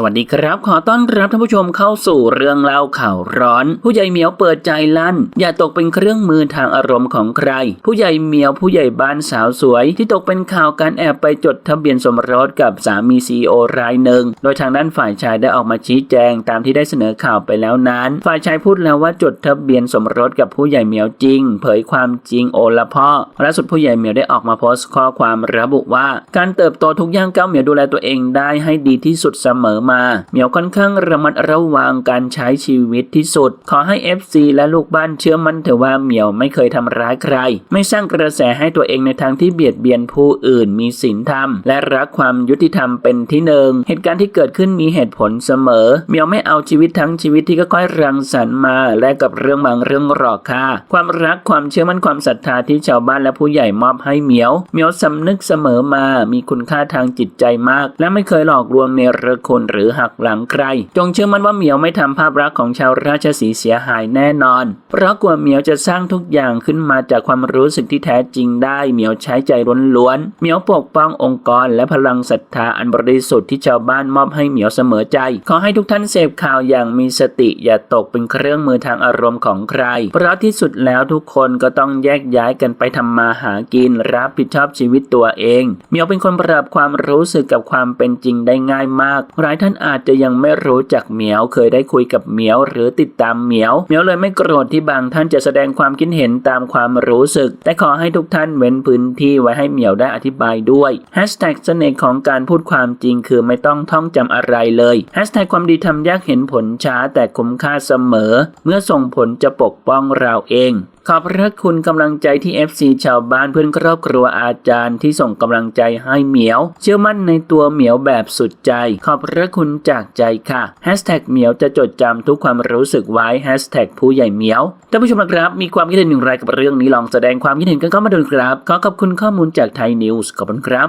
สวัสดีครับ ขอต้อนรับท่านผู้ชมเข้าสู่เรื่องเล่าข่าวร้อน ผู้ใหญ่เหมียวเปิดใจลั่น อย่าตกเป็นเครื่องมือทางอารมณ์ของใคร ผู้ใหญ่เหมียวผู้ใหญ่บ้านสาวสวย ที่ตกเป็นข่าวการแอบไปจดทะเบียนสมรสกับสามีซีโอรายหนึ่ง โดยทางด้านฝ่ายชายได้ออกมาชี้แจงตามที่ได้เสนอข่าวไปแล้วนั้น ฝ่ายชายพูดแล้วว่าจดทะเบียนสมรสกับผู้ใหญ่เหมียวจริง เผยความจริงโอละพ่อล่าสุดผู้ใหญ่เหมียวได้ออกมาโพสต์ข้อความระบุว่า การเติบโตทุกย่างก้าวเหมียวดูแลตัวเองได้ให้ดีที่สุดเสมอมาเหมียวค่อนข้างระมัดระวังการใช้ชีวิตที่สุด ขอให้ FC และลูกบ้านเชื่อมั่นเถอะว่าเหมียวไม่เคยทำร้ายใคร ไม่สร้างกระแสให้ตัวเองในทางที่เบียดเบียนผู้อื่นมีศีลธรรม และรักความยุติธรรมเป็นที่หนึ่งเหตุการณ์ที่เกิดขึ้นมีเหตุผลเสมอเหมียวไม่เอาชีวิตทั้งชีวิตที่ค่อยๆรังสรรค์มาแลกกับเรื่องบางเรื่องหรอกค่ะ ความรักความเชื่อมั่นความศรัทธาที่ชาวบ้านและผู้ใหญ่มอบให้เหมียวเหมียวสำนึกเสมอมามีคุณค่าทางจิตใจมาก และไม่เคยหลอกลวงเนรคุณหรือหักหลังใคร จงเชื่อมั่นว่าเหมียวไม่ทำภาพลักษณ์ของชาวราชสีเสียหายแน่นอน เพราะกลัวเหมียวจะสร้างทุกอย่างขึ้นมาจากความรู้สึกที่แท้จริงได้ เหมียวใช้ใจล้วนๆ เหมียวปกป้ององค์กรและพลังศรัทธาอันบริสุทธิ์ที่ชาวบ้านมอบให้เหมียวเสมอใจ ขอให้ทุกท่านเสพข่าวอย่างมีสติอย่าตกเป็นเครื่องมือทางอารมณ์ของใคร เพราะที่สุดแล้วทุกคนก็ต้องแยกย้ายกันไปทำมาหากินรับผิดชอบชีวิตตัวเอง เหมียวเป็นคนปรับความรู้สึกกับความเป็นจริงได้ง่ายมากหลายท่านอาจจะยังไม่รู้จักเหมียว เคยได้คุยกับเหมียว หรือติดตามเหมียวเหมียวเลยไม่โกรธที่บางท่านจะแสดงความคิดเห็นตามความรู้สึก แต่ขอให้ทุกท่านเว้นพื้นที่ไว้ให้เหมียวได้อธิบายด้วยแฮชแท็กเสน่ห์ของการพูดความจริงคือไม่ต้องท่องจำอะไรเลยแฮชแท็กความดีทำยากเห็นผลช้าแต่คุ้มค่าเสมอ เมื่อส่งผลจะปกป้องเราเอง ขอบพระคุณกำลังใจที่ FC ชาวบ้านเพื่อนครอบครัวอาจารย์ที่ส่งกำลังใจให้เหมียว เชื่อมั่นในตัวเหมียวแบบสุดใจ ขอบพระคุณจากใจค่ะเหมียวจะจดจำทุกความรู้สึกไว้ผู้ใหญ่เหมียวท่านผู้ชมนะครับ มีความคิดเห็นอย่างไรกับเรื่องนี้ลองแสดงความคิดเห็นกันเข้ามาดูครับ ขอขอบคุณข้อมูลจากไทยนิวส์ขอบคุณครับ